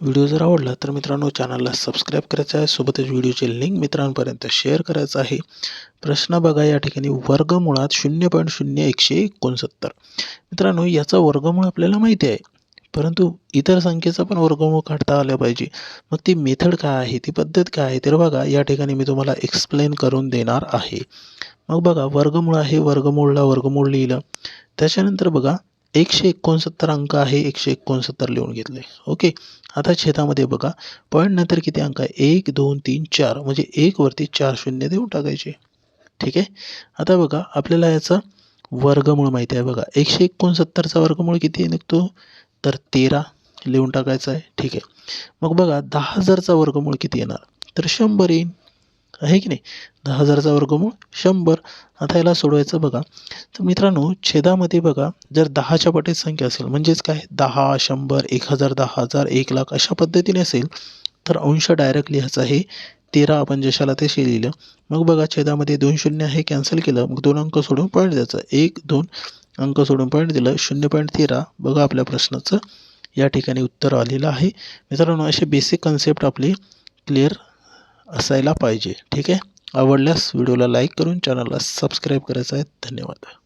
Video जर आवडला तर मित्रांनो चॅनलला सबस्क्राईब करायचं आहे. सोबतच व्हिडिओची लिंक मित्रांपर्यंत शेअर करायचं आहे. प्रश्न बघा या ठिकाणी वर्गमुळात शून्य पॉईंट शून्य एकशे एकोणसत्तर. मित्रांनो याचा वर्गमूळ आपल्याला माहिती आहे. परंतु इतर संख्येचा पण वर्गमूळ काढता आला पाहिजे. मग ती मेथड काय आहे? ती पद्धत काय आहे? तर बघा या ठिकाणी मी तुम्हाला एक्सप्लेन करून देणार आहे. मग बघा वर्गमूळ आहे वर्गमूळला वर्गमूळ लिहिलं. त्याच्यानंतर बघा एकशे एकोणसत्तर अंक आहे एकशे एकोणसत्तर लिहून घेतले. ओके आता छेदामध्ये बघा. पॉईंट नंतर किती अंक आहे? एक दोन तीन चार. म्हणजे एकवरती चार शून्य देऊन टाकायचे. ठीक? आहे आता बघा आपल्याला याचा वर्गमूळ माहिती आहे बघा. एकशे एकोणसत्तरचा वर्गमूळ किती निघतो? तर तेरा लिहून टाकायचा आहे. ठीक? आहे मग बघा दहा हजारचा वर्गमूळ किती येणार? तर शंभर येईन. आहे की नाही? दहा हजाराचा वर्गमूळ शंभर. आता याला सोडवायचं बघा. तर मित्रांनो छेदामध्ये बघा जर दहाच्या पटीत संख्या असेल म्हणजेच काय? दहा शंभर एक हजार दहा हजार एक लाख अशा पद्धतीने असेल तर अंश डायरेक्ट लिहायचा आहे. तेरा आपण जशाला तसे लिहिलं. मग बघा छेदामध्ये दोन शून्य हे कॅन्सल केलं मग दोन अंक सोडून पॉईंट द्यायचा. एक दोन अंक सोडून पॉईंट दिलं शून्य पॉईंट तेरा. बघा आपल्या प्रश्नाचं. या ठिकाणी उत्तर आलेलं आहे. मित्रांनो असे बेसिक कन्सेप्ट आपले क्लिअर असायला पाहिजे. ठीक आहे? आवडल्यास व्हिडिओला लाईक करून चॅनलला सबस्क्राईब करायचं आहे. धन्यवाद.